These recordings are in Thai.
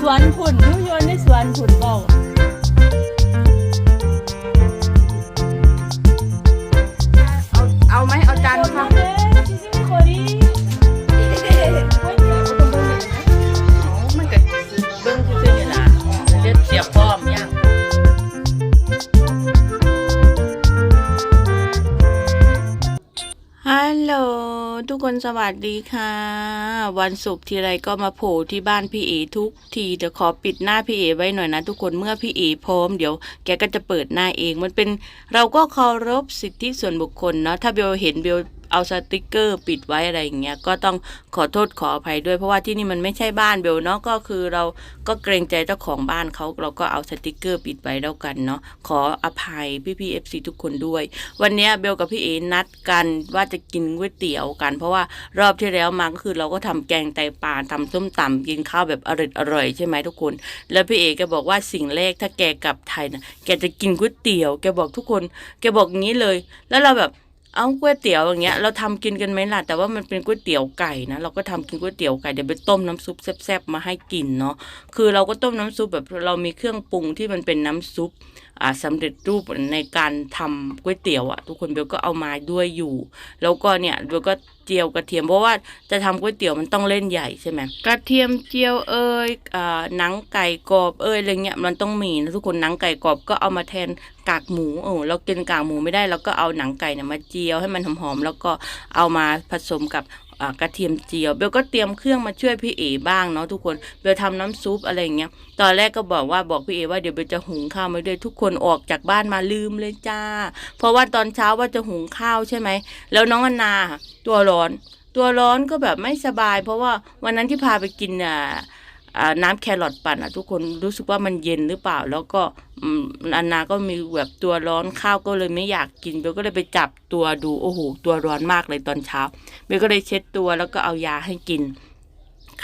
สวนผุ่นหนูอยู่ในสวนผุ่นเบ้าเอาเอาไหมเอาจานค่ะมา คนสวัสดีค่ะ วันศุกร์ทีไรก็มาโผล่ที่บ้านพี่เอทุกทีเดี๋ยวขอปิดหน้าพี่เอไว้หน่อยนะทุกคนเมื่อพี่เอพร้อมเดี๋ยวแกก็จะเปิดหน้าเองมันเป็นเราก็เคารพสิทธิส่วนบุคคลเนาะถ้าเบลเห็นเบล เอาสติกเกอร์ปิดไว้อะไรอย่างเงี้ยก็ต้องขอโทษขออภัยด้วยเพราะว่าที่นี่มันไม่ใช่บ้านเบลเนาะก็คือเราก็เกรงใจเจ้าของบ้านเขาเราก็เอาสติกเกอร์ปิดไว้แล้วกันเนาะขออภัยพี่พี่เอฟซีทุกคนด้วย วันเนี้ยเบลกับพี่เอนัดกันว่าจะกินก๋วยเตี๋ยวกัน เพราะว่ารอบที่แล้วมาก็คือเราก็ทำแกงไตปลาทำส้มตำกินข้าวแบบอร่อยอร่อยใช่ไหมทุกคน แล้วพี่เอแกบอกว่าสิ่งแรกถ้าแกกลับไทยนะแกจะกินก๋วยเตี๋ยว แกบอกทุกคน แกบอกอย่างนี้เลย แล้วเราแบบ เอาก๋วยเตี๋ยวอย่างเงี้ยเราทำกินกันไหมล่ะแต่ว่ามันเป็นก๋วยเตี๋ยวไก่นะเราก็ทำกินก๋วยเตี๋ยวไก่เดี๋ยวไปต้มน้ำซุปแซ่บๆมาให้กินเนาะคือเราก็ต้มน้ำซุปแบบเรามีเครื่องปรุงที่มันเป็นน้ำซุป สำเร็จรูปในการทำก๋วยเตี๋ยวอะทุกคนเบลก็เอามาด้วยอยู่ แล้วก็เนี่ยเบลก็เจียวกระเทียมเพราะว่าจะทำก๋วยเตี๋ยวมันต้องเล่นใหญ่ใช่ไหมกระเทียมเจียวเอ่ยอ่าหนังไก่กรอบเอ่ยอะไรเงี้ยมันต้องมีนะทุกคนหนังไก่กรอบก็เอามาแทนกากหมูเออเรากินกากหมูไม่ได้เราก็เอาหนังไก่เนี่ยมาเจียวให้มันหอมๆแล้วก็เอามาผสมกับ กระเทียมเจียวเบลก็เตรียมเครื่องมาช่วยพี่เอบ้างเนาะทุกคนเบลทำน้ำซุปอะไรอย่างเงี้ยตอนแรกก็บอกว่าบอกพี่เอว่าเดี๋ยวเบลจะหุงข้าวมาด้วยทุกคนออกจากบ้านมาลืมเลยจ้า เพราะว่าตอนเช้าว่าจะหุงข้าวใช่ไหมแล้วน้องอนนาตัวร้อน ตัวร้อนก็แบบไม่สบาย เพราะว่าวันนั้นที่พาไปกินอ่า น้ำแครอทปั่นอะทุกคนรู้สึกว่ามันเย็นหรือเปล่า แล้วก็อันนาก็มีแบบตัวร้อนข้าวก็เลยไม่อยากกินเบลก็เลยไปจับตัวดูโอ้โหตัวร้อนมากเลยตอนเช้าเบลก็เลยเช็ดตัวแล้วก็เอายาให้กิน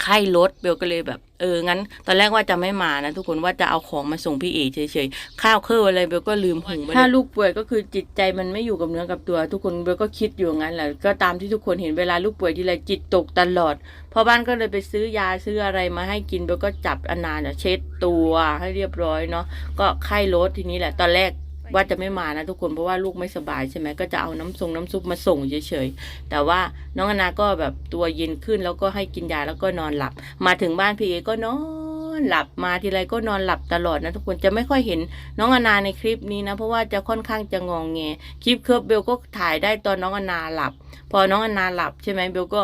ไข้ลดเบลก็เลยแบบ เอองั้น ตอนแรกว่าจะไม่มานะ ทุกคนว่าจะเอาของมาส่งพี่เอเฉยๆข้าวเครื่องอะไรเบลก็ลืมหุงไปถ้าลูกป่วยก็คือจิตใจมันไม่อยู่กับเนื้อกับตัว ทุกคนเบลก็คิดอยู่งั้นแหละก็ตามที่ทุกคนเห็นเวลาลูกป่วยทีไรจิตตกตลอดพอบ้านก็เลยไปซื้อยาซื้ออะไรมาให้กินเบลก็จับอนาเนเช็ดตัวให้เรียบร้อยเนาะก็ไข้ลดทีนี้แหละ ตอนแรก ว่าจะไม่มานะทุกคนเพราะว่าลูกไม่สบายใช่ไหมก็จะเอาน้ำทรงน้ำซุปมาส่งเฉยๆแต่ว่าน้องอนาก็แบบตัวเย็นขึ้นแล้วก็ให้กินยาแล้วก็นอนหลับ มาถึงบ้านพี่เอก็นอน หลับมาทีไรก็นอนหลับตลอดนะทุกคนจะไม่ค่อยเห็นน้องอนาในคลิปนี้นะ เพราะว่าจะค่อนข้างจะงองแงคลิปเคิร์ฟเบลก็ถ่ายได้ตอนน้องอนาหลับ พอน้องอนาหลับใช่ไหมเบลก็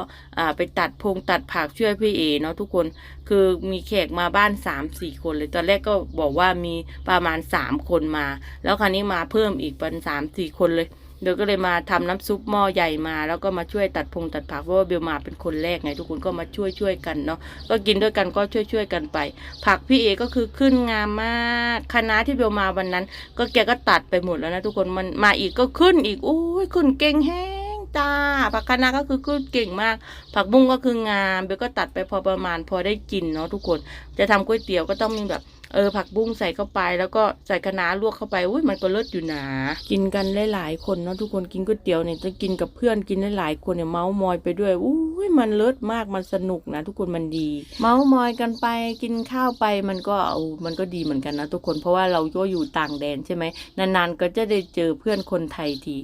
ไปตัดพงตัดผักช่วยพี่เอเนาะทุกคนคือมีแขกมาบ้านสามสี่คนเลยตอนแรกก็บอกว่ามีประมาณสามคนมา แล้วคราวนี้มาเพิ่มอีกเป็นสามสี่คนเลย เบลก็เลยมาทำน้ำซุปหม้อใหญ่มา แล้วก็มาช่วยตัดพงตัดผักเพราะว่าเบลมาเป็นคนแรกไงทุกคนก็มาช่วยช่วยกันเนาะก็กินด้วยกันก็ช่วยช่วยกันไป ผักพี่เอก็คือขึ้นงามมากคณะที่เบลมาวันนั้น ก็แกก็ตัดไปหมดแล้วนะทุกคนมันมาอีกก็ขึ้นอีกอุ้ยขึ้นเก่งแห้งจ้าผักคะน้าก็คือขึ้นเก่งมาก ผักบุ้งก็คืองามเบลก็ตัดไปพอประมาณพอได้กินเนาะทุกคน จะทำก๋วยเตี๋ยวก็ต้องมีแบบ เออผักบุ้งใส่เข้าไป แล้วก็ใส่คะน้าลวกเข้าไปอุ้ยมันก็เลิศอยู่นะกินกันหลายๆคนเนาะทุกคนกินก๋วยเตี๋ยวเนี่ยจะกินกับเพื่อนกินหลายๆคนเนี่ยเมาส์มอยไปด้วยอุ้ยมันเลิศมากมันสนุกนะ ทุกคนมันดี เมาส์มอยกันไปกินข้าวไปมันก็เอามันก็ดีเหมือนกันนะทุกคนเพราะว่าเราก็อยู่ต่างแดนใช่ไหมนานๆก็จะได้เจอเพื่อนคนไทยที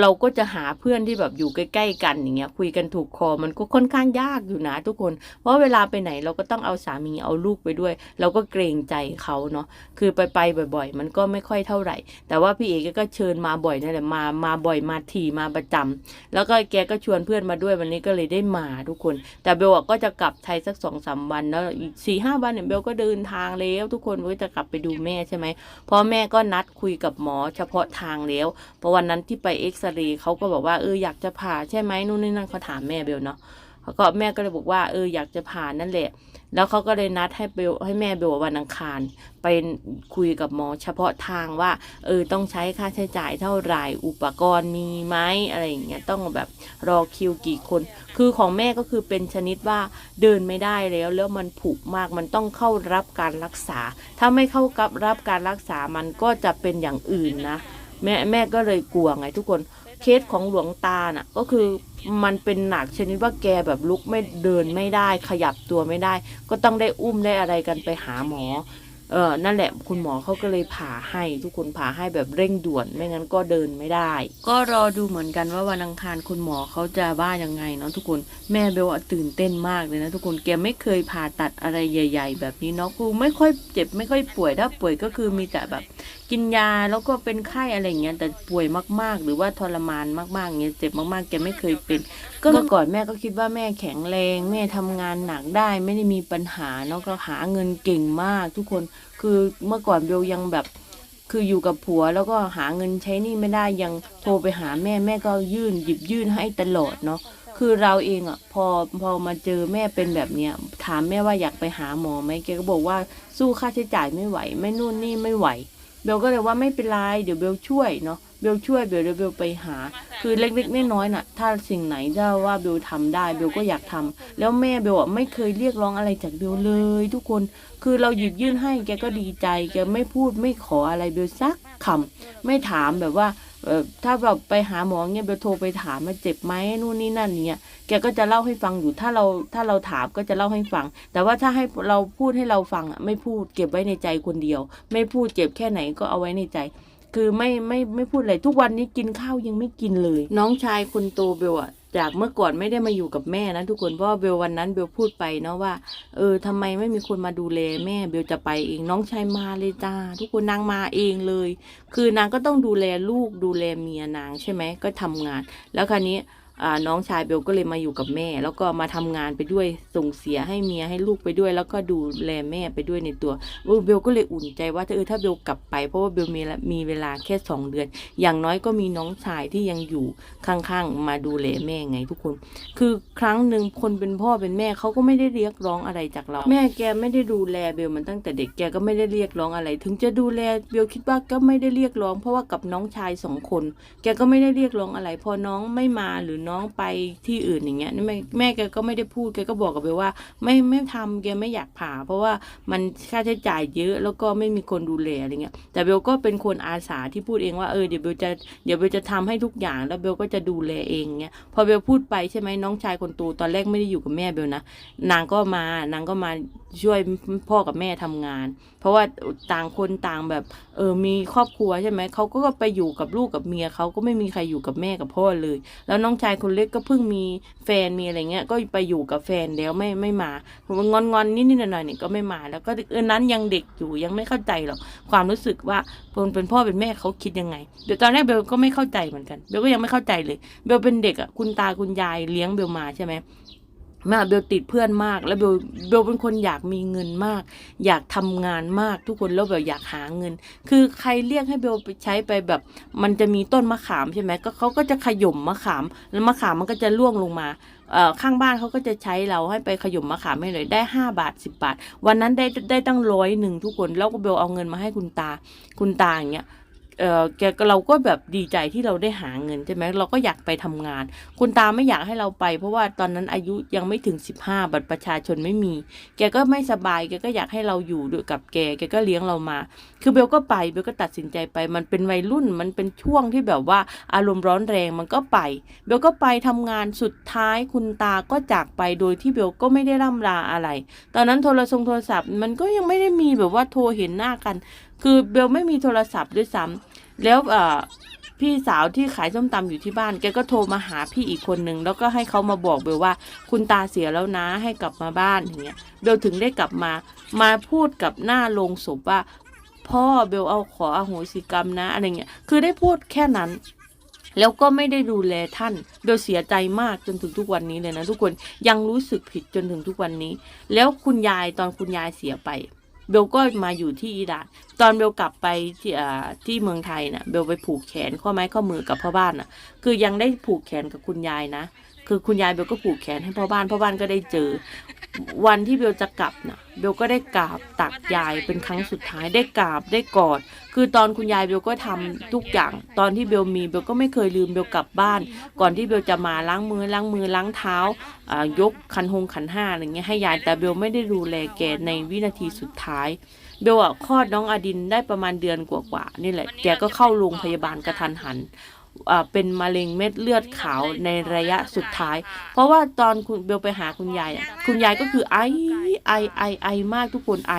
เราก็จะหาเพื่อนที่แบบอยู่ใกล้ ๆ กันอย่างเงี้ยคุยกันถูกคอมันก็ค่อนข้างยากอยู่นะ ทุกคน เพราะเวลาไปไหนเราก็ต้องเอาสามีเอาลูกไปด้วย เราก็เกรงใจเขาเนาะคือไปไปบ่อย ๆ มันก็ไม่ค่อยเท่าไหร่ แต่ว่าพี่เอกก็เชิญมาบ่อยนั่นแหละมามาบ่อยมาถี่มาประจำแล้วก็แกก็ชวนเพื่อนมาด้วยวันนี้ก็เลยได้มาทุกคน แต่เบลก็จะกลับไทยสักสองสามวันแล้วอีกสี่ห้าวันเนี่ยเบลก็เดินทางแล้ว ทุกคนก็จะกลับไปดูแม่ใช่ไหมเพราะแม่ก็นัดคุยกับหมอเฉพาะทางแล้วเพราะวันนั้นที่ไปเอ็กซเรย์เขาก็บอกว่าเอออยากจะผ่าใช่ไหมนู่นนี่นั่นเขาถามแม่เบลเนาะเขาก็แม่ก็เลยบอกว่าเอออยากจะผ่านั่นแหละ แล้วเขาก็เลยนัดให้เบลให้แม่เบลวันอังคาร ไปคุยกับหมอ เฉพาะทางว่า เออต้องใช้ค่าใช้จ่ายเท่าไหร่อุปกรณ์มีไหมอะไรอย่างเงี้ยต้องแบบรอคิวกี่คน คือของแม่ก็คือเป็นชนิดว่าเดินไม่ได้แล้วแล้วมันผุมากมันต้องเข้ารับการรักษา ถ้าไม่เข้ากับรับการรักษามันก็จะเป็นอย่างอื่นนะแม่แม่ก็เลยกลัวไงทุกคน เคสของหลวงตาน่ะก็คือมันเป็นหนักชนิดว่าแกแบบลุกไม่เดินไม่ได้ ขยับตัวไม่ได้ ก็ต้องได้อุ้มได้อะไรกันไปหาหมอ เออนั่นแหละคุณหมอเขาก็เลยผ่าให้ทุกคนผ่าให้แบบเร่งด่วน ไม่งั้นก็เดินไม่ได้ ก็รอดูเหมือนกันว่าวันอังคารคุณหมอเขาจะว่ายังไงเนาะทุกคนแม่เบลอะตื่นเต้นมากเลยนะทุกคนแกไม่เคยผ่าตัดอะไรใหญ่ ๆ แบบนี้เนาะคือไม่ค่อยเจ็บไม่ค่อยป่วยถ้าป่วยก็คือมีแต่แบบ กินยาแล้วก็เป็นไข้อะไรเงี้ยแต่ป่วยมากๆ หรือว่าทรมานมากๆเงี้ยเจ็บมากๆแกไม่เคยเป็น ก็เมื่อก่อนแม่ก็คิดว่าแม่แข็งแรง แม่ทำงานหนักได้ไม่ได้มีปัญหาเนาะก็หาเงินเก่งมากทุกคน คือเมื่อก่อนเบลยังแบบ คืออยู่กับผัวแล้วก็หาเงินใช้นี่ไม่ได้ยังโทรไปหาแม่แม่ก็ยื่น หยิบยื่นให้ตลอดเนาะคือเราเองอะ่ะพอพอมาเจอแม่เป็นแบบเนี้ยถามแม่ว่าอยากไปหาหมอไหมแกก็บอกว่าสู้ค่าใช้จ่ายไม่ไหว ไม่นู่นนี่ไม่ไหวเบลก็เลยว่าไม่เป็นไรเดี๋ยวเบลช่วยเนาะ เบลช่วยเบลเดี๋ยวเบลไปหา คือเล็กๆน้อยๆน่ะ ถ้าสิ่งไหนถ้าว่าเบลทำได้เบลก็อยากทำแล้วแม่เบลอะไม่เคยเรียกร้องอะไรจากเบลเลย ทุกคนคือเราหยิบยื่นให้แกก็ดีใจ แกไม่พูดไม่ขออะไรเบลสักคำไม่ถามแบบว่าเออถ้าแบบไปหาหมอเงี้ยเบลโทรไปถามมาเจ็บไหมนู่นนี่นั่นเนี่ยแกก็จะเล่าให้ฟังอยู่ถ้าเราถ้าเราถามก็จะเล่าให้ฟัง แต่ว่าถ้าให้เราพูดให้เราฟังอะไม่พูดเก็บไว้ในใจคนเดียว ไม่พูดเจ็บแค่ไหนก็เอาไว้ในใจ คือไม่ไม่ไม่พูดเลยทุกวันนี้กินข้าวยังไม่กินเลย น้องชายคนโตเบลอะจากเมื่อก่อนไม่ได้มาอยู่กับแม่นะทุกคนเพราะเบลวันนั้นเบลพูดไปเนาะว่า เออทำไมไม่มีคนมาดูแลแม่เบลจะไปเองน้องชายมาเลยจ้าทุกคนนางมาเองเลย คือนางก็ต้องดูแลลูกดูแลเมียนางใช่ไหมก็ทำงาน แล้วคราวนี้ น้องชายเบลก็เลยมาอยู่กับแม่ แล้วก็มาทำงานไปด้วยส่งเสียให้เมียให้ลูกไปด้วย แล้วก็ดูแลแม่ไปด้วยในตัวเบลก็เลยอุ่นใจว่าถ้าเออถ้าเบลกลับไปเพราะว่าเบลมีมีเวลาแค่สองเดือน อย่างน้อยก็มีน้องชายที่ยังอยู่ข้างๆ มาดูแลแม่ไงทุกคน คือครั้งหนึ่งคนเป็นพ่อเป็นแม่เขาก็ไม่ได้เรียกร้องอะไรจากเรา แม่แกไม่ได้ดูแลเบลมันตั้งแต่เด็กแกก็ไม่ได้เรียกร้องอะไร ถึงจะดูแลเบลคิดว่าก็ไม่ได้เรียกร้อง เพราะว่ากับน้องชายสองคน แกก็ไม่ได้เรียกร้องอะไร พอน้องไม่มาหรือน้องไปที่อื่นอย่างเงี้ยแม่แม่แกก็ไม่ได้พูดแกก็บอกกับเบลว่า ไม่ไม่ทำแกไม่อยากผ่า เพราะว่ามันค่าใช้จ่ายเยอะ แล้วก็ไม่มีคนดูแลอะไรเงี้ยแต่เบลก็เป็นคนอาสาที่พูดเองว่าเออเดี๋ยวเบลจะเดี๋ยวเบลจะทำให้ทุกอย่างแล้วเบลก็จะดูแลเองเงี้ยพอเบลพูดไปใช่ไหมน้องชายคนโตตอนแรกไม่ได้อยู่กับแม่เบลนะนางก็มานางก็มาช่วยพ่อกับแม่ทำงาน เพราะว่าต่างคนต่างแบบเออมีครอบครัวใช่ไหมเขาก็ไปอยู่กับลูกกับเมียเขาก็ไม่มีใครอยู่กับแม่กับพ่อเลย แล้วน้องชายคนเล็กก็เพิ่งมีแฟนมีอะไรเงี้ยก็ไปอยู่กับแฟนแล้วไม่ไม่มาผมงอนงอนนิดนิดหน่อยๆเนี่ยก็ไม่มาแล้วก็เออนั้นยังเด็กอยู่ยังไม่เข้าใจหรอกความรู้สึกว่าคนเป็นพ่อเป็นแม่เขาคิดยังไงเดี๋ยวตอนแรกเบลก็ไม่เข้าใจเหมือนกันเบลก็ยังไม่เข้าใจเลยเบลเป็นเด็กอะคุณตาคุณยายเลี้ยงเบลมาใช่ไหม แม่เบลติดเพื่อนมาก แล้วเบลเบลเป็นคนอยากมีเงินมาก อยากทำงานมากทุกคนแล้วแบบอยากหาเงิน คือใครเรียกให้เบลไปใช้ไปแบบ มันจะมีต้นมะขามใช่ไหมก็เขาก็จะขย่มมะขาม แล้วมะขามมันก็จะร่วงลงมาข้างบ้านเขาก็จะใช้เราให้ไปขย่มมะขามให้เลยได้ห้าบาทสิบบาท วันนั้นได้ได้ตั้งร้อยหนึ่งทุกคน แล้วก็เบลเอาเงินมาให้คุณตา คุณตาอย่างเงี้ย เออแกเราก็แบบดีใจที่เราได้หาเงินใช่ไหมเราก็อยากไปทำงาน คุณตาไม่อยากให้เราไป เพราะว่าตอนนั้นอายุยังไม่ถึงสิบห้าบัตรประชาชนไม่มี แกก็ไม่สบายแกก็อยากให้เราอยู่ด้วยกับแกแกก็เลี้ยงเรามา คือเบลก็ไปเบลก็ตัดสินใจไป มันเป็นวัยรุ่นมันเป็นช่วงที่แบบว่าอารมณ์ร้อนแรงมันก็ไป เบลก็ไปทำงานสุดท้ายคุณตาก็จากไปโดยที่เบลก็ไม่ได้ร่ำลาอะไร ตอนนั้นโทรศัพท์โทรศัพท์มันก็ยังไม่ได้มีแบบว่าโทรเห็นหน้ากัน คือเบลไม่มีโทรศัพท์ด้วยซ้ำแล้วพี่สาวที่ขายส้มตำอยู่ที่บ้าน แกก็โทรมาหาพี่อีกคนนึง แล้วก็ให้เขามาบอกเบลว่า คุณตาเสียแล้วนะให้กลับมาบ้านอย่างเงี้ยเบลถึงได้กลับมามาพูดกับหน้าโรงศพว่า พ่อเบลเอาขออโหสิกรรมนะอะไรเงี้ยคือได้พูดแค่นั้นแล้วก็ไม่ได้ดูแลท่าน เบลเสียใจมากจนถึงทุกวันนี้เลยนะทุกคนยังรู้สึกผิดจนถึงทุกวันนี้ แล้วคุณยายตอนคุณยายเสียไป เบลก็มาอยู่ที่อิหร่าน ตอนเบลกลับไปที่ที่เมืองไทยน่ะเบลไปผูกแขนข้อไม้ข้อมือกับพ่อบ้านน่ะ คือยังได้ผูกแขนกับคุณยายนะ คือคุณยายเบลก็ผูกแขนให้พ่อบ้านพ่อบ้านก็ได้เจอ วันที่เบลจะกลับน่ะเบลก็ได้กราบตักยายเป็นครั้งสุดท้ายได้กราบได้กอด คือตอนคุณยายเบลก็ทำทุกอย่าง ตอนที่เบลมีเบลก็ไม่เคยลืมเบลกลับบ้าน ก่อนที่เบลจะมาล้างมือล้างมือล้างเท้ายกคันหงขันห้าอะไรเงี้ยให้ยายแต่เบลไม่ได้ดูแลแกในวินาทีสุดท้ายเบลอะคลอดน้องอดินได้ประมาณเดือนกว่าๆนี่แหละแกก็เข้าโรงพยาบาลกระทันหัน เป็นมะเร็งเม็ดเลือดขาวในระยะสุดท้าย เพราะว่าตอนคุณเบลไปหาคุณยายอะคุณยายก็คือไอไอไอไอมากทุกคนไอ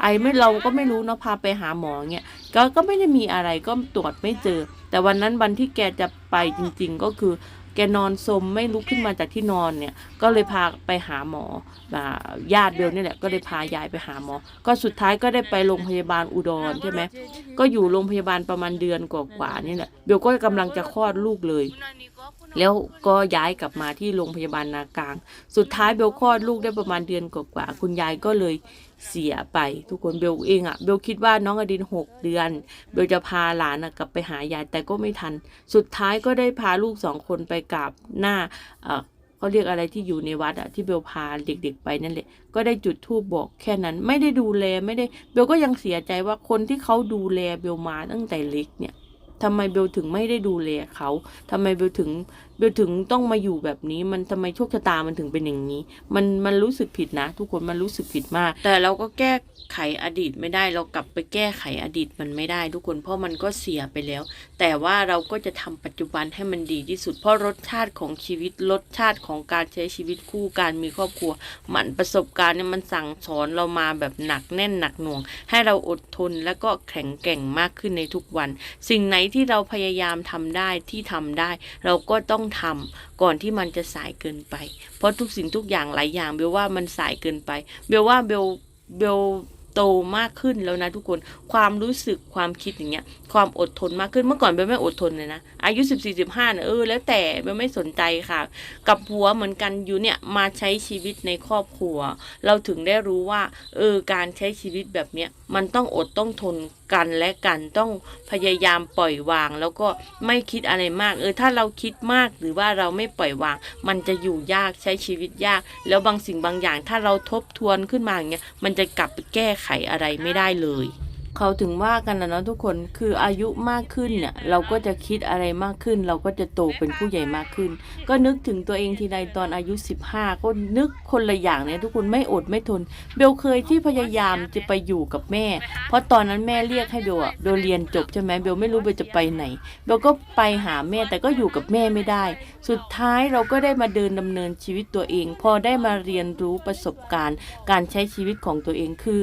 ไอไม่เราก็ไม่รู้เนาะพาไปหาหมอเงี้ยก็ก็ไม่ได้มีอะไรก็ตรวจไม่เจอ แต่วันนั้นวันที่แกจะไปจริง ๆ ก็คือ แกนอนสมไม่ลุกขึ้นมาจากที่นอนเนี่ย ก็เลยพาไปหาหมอญาติเบลนี่แหละก็เลยพายายไปหาหมอ ก็สุดท้ายก็ได้ไปโรงพยาบาลอุดรใช่ไหมก็อยู่โรงพยาบาลประมาณเดือนกว่าๆนี่แหละเบลก็กำลังจะคลอดลูกเลย แล้วก็ย้ายกลับมาที่โรงพยาบาลนากลาง สุดท้ายเบลคลอดลูกได้ประมาณเดือนกว่าๆคุณยายก็เลยเสียไปทุกคนเบลเองอะเบลคิดว่าน้องอดินหกเดือนเบลจะพาหลานกลับไปหายายแต่ก็ไม่ทัน สุดท้ายก็ได้พาลูกสองคนไปกราบหน้าเออเขาเรียกอะไรที่อยู่ในวัดอะที่เบลพาเด็กๆไปนั่นแหละ ก็ได้จุดธูปบอกแค่นั้น ไม่ได้ดูแลไม่ได้เบลก็ยังเสียใจว่าคนที่เขาดูแลเบลมาตั้งแต่เล็กเนี่ย ทำไมเบลถึงไม่ได้ดูแลเขาทำไมเบลถึง เบลถึงต้องมาอยู่แบบนี้ มันทำไมโชคชะตามันถึงเป็นอย่างนี้ มันมันรู้สึกผิดนะ ทุกคนมันรู้สึกผิดมาก แต่เราก็แก้ไขอดีตไม่ได้ เรากลับไปแก้ไขอดีตมันไม่ได้ทุกคนเพราะมันก็เสียไปแล้ว แต่ว่าเราก็จะทำปัจจุบันให้มันดีที่สุด เพราะรสชาติของชีวิตรสชาติของการใช้ชีวิตคู่การมีครอบครัว มันประสบการณ์เนี่ยมันสั่งสอนเรามาแบบหนักแน่นหนักหน่วง ให้เราอดทนแล้วก็แข็งแกร่งมากขึ้นในทุกวัน สิ่งไหนที่เราพยายามทำได้ที่ทำได้ เราก็ต้องทำก่อนที่มันจะสายเกินไป เพราะทุกสิ่งทุกอย่างหลายอย่างเบลว่ามันสายเกินไป เบลว่าเบลเบลโตมากขึ้นแล้วนะทุกคนความรู้สึกความคิดอย่างเงี้ย ความอดทนมากขึ้นเมื่อก่อนเบลไม่อดทนเลยนะอายุสิบสี่สิบห้าเนี่ยเออแล้วแต่เบลไม่สนใจค่ะ กับผัวเหมือนกันอยู่เนี่ยมาใช้ชีวิตในครอบครัว เราถึงได้รู้ว่าเออการใช้ชีวิตแบบเนี้ย มันต้องอดต้องทนกันและกันต้องพยายามปล่อยวาง แล้วก็ไม่คิดอะไรมาก เออถ้าเราคิดมากหรือว่าเราไม่ปล่อยวาง มันจะอยู่ยากใช้ชีวิตยาก แล้วบางสิ่งบางอย่าง ถ้าเราทบทวนขึ้นมาอย่างเงี้ยมันจะกลับไปแก้ไขอะไรไม่ได้เลย เขาถึงว่ากันนะเนาะทุกคนคืออายุมากขึ้นเนี่ยเราก็จะคิดอะไรมากขึ้น เราก็จะโตเป็นผู้ใหญ่มากขึ้น ก็นึกถึงตัวเองทีใดตอนอายุ 15 ก็นึกคนละอย่างเนี่ยทุกคนไม่อดไม่ทน เบลเคยที่พยายามจะไปอยู่กับแม่ เพราะตอนนั้นแม่เรียกให้เบลอะเบลเรียนจบใช่ไหมเบลไม่รู้เบลจะไปไหนเบลก็ไปหาแม่แต่ก็อยู่กับแม่ไม่ได้ สุดท้ายเราก็ได้มาเดินดำเนินชีวิตตัวเอง พอได้มาเรียนรู้ประสบการณ์ การใช้ชีวิตของตัวเองคือ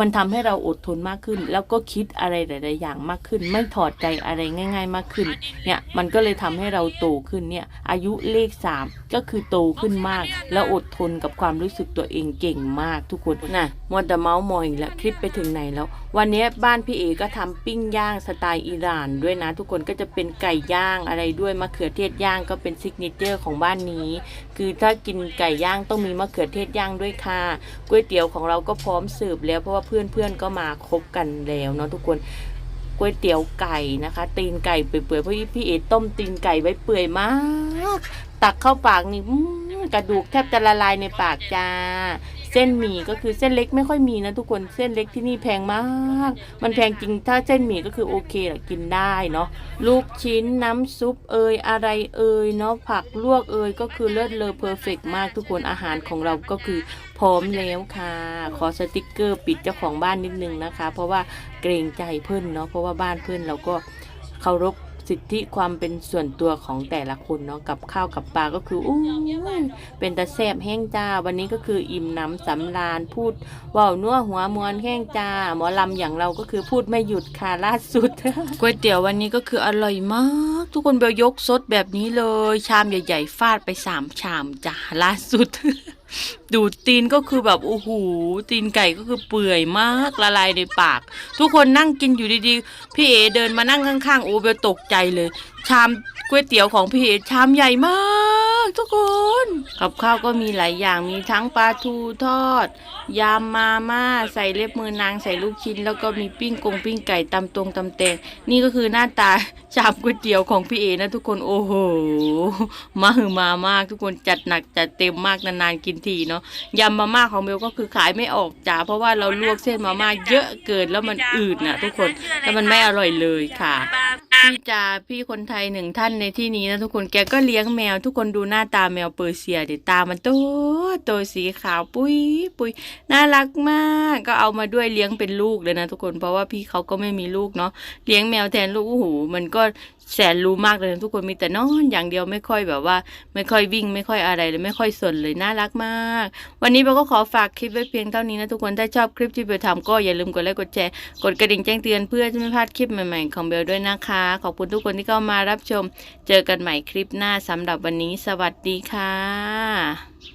มันทำให้เราอดทนมากขึ้น แล้วก็คิดอะไรหลาย ๆ อย่างมากขึ้น ไม่ถอดใจอะไรง่าย ๆ มากขึ้น เนี่ยมันก็เลยทำให้เราโตขึ้นเนี่ยอายุเลขสามก็คือโตขึ้นมาก แล้วอดทนกับความรู้สึกตัวเองเก่งมากทุกคนนะมัวแต่เมาส์มอยแล้วคลิปไปถึงไหนแล้ว วันนี้บ้านพี่เอก็ทำปิ้งย่างสไตล์อิหร่านด้วยนะ ทุกคนก็จะเป็นไก่ย่างอะไรด้วยมะเขือเทศย่างก็เป็นซิกเนเจอร์ของบ้านนี้ คือถ้ากินไก่ย่างต้องมีมะเขือเทศย่างด้วยค่ะก๋วยเตี๋ยวของเราก็พร้อมเสิร์ฟแล้วเพราะว่าเพื่อนๆก็มาคบกันแล้วเนาะทุกคนก๋วยเตี๋ยวไก่นะคะ ตีนไก่เปื่อยๆเพราะพี่เอต้มตีนไก่ไว้เปื่อยมาก ตักเข้าปากนี่กระดูกแทบจะละลายในปากจ้า เส้นหมี่ก็คือเส้นเล็กไม่ค่อยมีนะทุกคนเส้นเล็กที่นี่แพงมาก มันแพงจริงถ้าเส้นหมี่ก็คือโอเคแหละกินได้เนาะลูกชิ้นน้ำซุปเอยอะไรเอยเนาะผักลวกเอยก็คือเลิศเลอเพอร์เฟกมากทุกคนอาหารของเราก็คือพร้อมแล้วค่ะ ขอสติกเกอร์ปิดเจ้าของบ้านนิดนึงนะคะ เพราะว่าเกรงใจเพื่อนเนาะเพราะว่าบ้านเพื่อนเราก็เคารพ สิทธิความเป็นส่วนตัวของแต่ละคนเนาะกับข้าวกับปลาก็คืออู้ยเป็นตาแซบแห้งจ้า วันนี้ก็คืออิ่มน้ำสำราญพูดว่าวนัวหัวมวนแห้งจ้า หมอลำอย่างเราก็คือพูดไม่หยุดค่ะล่าสุดก๋วยเตี๋ยววันนี้ก็คืออร่อยมาก ทุกคนเบลยกซดแบบนี้เลย ชามใหญ่ ๆ ฟาดไปสามชามจ้าล่าสุด ดูตีนก็คือแบบโอ้โหตีนไก่ก็คือเปื่อยมากละลายในปาก ทุกคนนั่งกินอยู่ดีๆ พี่เอเดินมานั่งข้างๆโอ้เบลตกใจเลย ชามก๋วยเตี๋ยวของพี่เอชามใหญ่มาก ทุกคน กับข้าวก็มีหลายอย่างมีทั้งปลาทูทอด ยำมาม่าใส่เล็บมือนางใส่ลูกชิ้น แล้วก็มีปิ้งกงปิ้งไก่ตำตรงตำแตงนี่ก็คือหน้าตาชามก๋วยเตี๋ยวของพี่เอนะทุกคนโอ้โหมาหือมามากทุกคนจัดหนักจัดเต็มมากนานๆกินทีเนาะยำมาม่าของเบลก็คือขายไม่ออกจ้าเพราะว่าเราลวกเส้นมาม่าเยอะเกินแล้วมันอืดนะทุกคนแล้วมันไม่อร่อยเลยค่ะ พี่จาพี่คนไทยหนึ่งท่านในที่นี้นะทุกคนแกก็เลี้ยงแมว ทุกคนดูหน้าตาแมวเปอร์เซียเดี๋ยวตามันโตโตสีขาวปุ้ยปุ้ยน่ารักมาก ก็เอามาด้วยเลี้ยงเป็นลูกเลยนะทุกคนเพราะว่าพี่เขาก็ไม่มีลูกเนาะเลี้ยงแมวแทนลูกโอ้โหมันก็ แสนรู้มากเลยนะทุกคนมีแต่นอนอย่างเดียวไม่ค่อยแบบว่า ไม่ค่อยวิ่งไม่ค่อยอะไรเลยไม่ค่อยสนเลยน่ารักมาก วันนี้เบลก็ขอฝากคลิปไว้เพียงเท่านี้นะทุกคนถ้าชอบคลิปที่เบลทำก็อย่าลืมกดไลค์กดแชร์กดกระดิ่งแจ้งเตือนเพื่อจะไม่พลาดคลิปใหม่ๆของเบลด้วยนะคะ ขอบคุณทุกคนที่เข้ามารับชม เจอกันใหม่คลิปหน้าสำหรับวันนี้ สวัสดีค่ะ